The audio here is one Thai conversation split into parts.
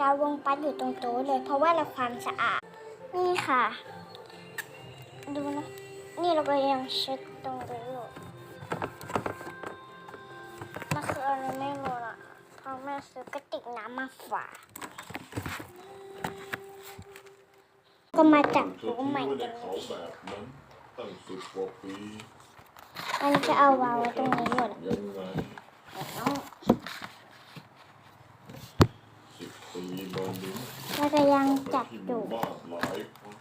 กาวงปัดอยู่ตรงโต๊ะเลย เพราะว่าเราความสะอาด นี่ค่ะ ดูนะ นี่เราก็ยังเช็ดตรงนี้อยู่มันคืออะไรไม่รู้อะเพราะแม่ซื้อกระติกน้ำมาฝากก็มาจากเธอรู้ทิ้งใหม่ไว้ในกันเขาแบบนั้นตั้งสิบกว่าปีอันนี้จะเอาวางไว้ตรงนี้หมดยังไง แล้ว สิบปีมานี้ เราจะยังจัดอยู่บ้านหลายครั้ง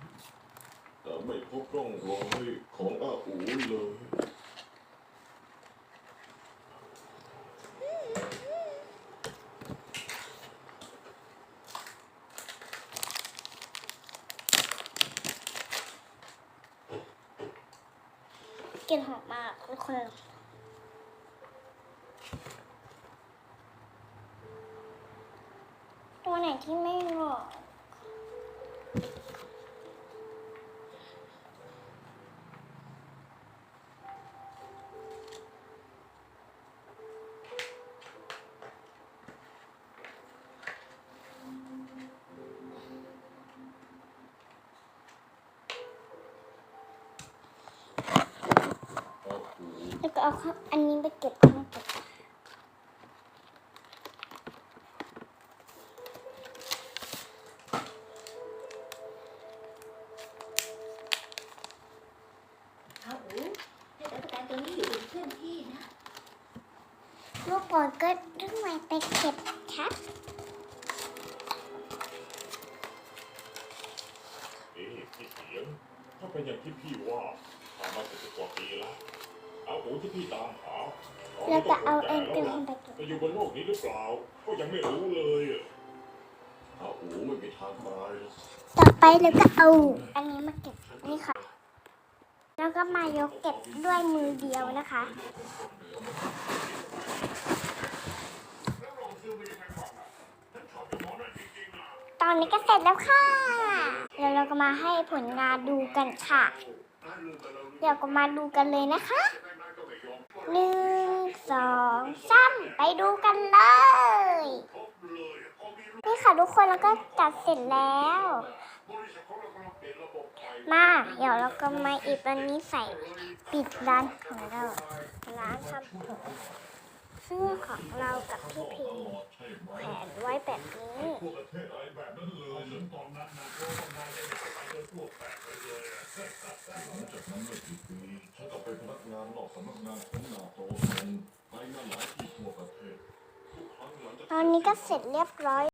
แต่ไม่พบร่องรอยของอาอูเลย กินหอมมากทุกคนตัวไหนที่ไม่ ก็เอาข้างอันนี้ไปเก็บข้างเก็บเอาอูให้ตุ๊กตาตัวนี้อยู่เป็นเพื่อนพี่นะลูกบอลก็ต้องมาไปเก็บครับเอ๊ะพี่เสียงถ้าเป็นอย่างที่พี่ว่าผ่านมาสิบกว่าปีแล้ว อาอูที่พี่ตามหาตนแล้วนี้ก็เอาคงเอ็แก่นแล้วตื่นล่ะไปเก็บจะอยู่บนโลกนี้หรือเปล่า ก็ยังไม่รู้เลยอะอาอูไม่มีทางตายหรอกต่อไปเราก็เอา อันนี้มาเก็บนี่ค่ะ แล้วก็มายกเก็บด้วยมือเดียวนะคะตอนนี้ก็เสร็จแล้วค่ะ เดี๋ยวเราก็มาให้ผลงานดูกันค่ะ เดี๋ยวก็มาดูกันเลยนะคะ หนึ่งสองสามไปดูกันเลย นี่ค่ะทุกคนแล้วก็จัดเสร็จแล้ว มา เดี๋ยวเราก็มาอีกวันนี้ใส่ปิดร้านของเรา ร้านทำผมเสื้อของเรากับพี่พิมพ์แขวนไว้แบบนี้ หลังจากนั้นไม่กี่ปีฉันก็เป็นพนักงานนอกสำนักงานของนาโตเซนไปมาหลายที่ทั่วประเทศทุกครั้งหลังจาก ตอนนี้ก็เสร็จเรียบร้อย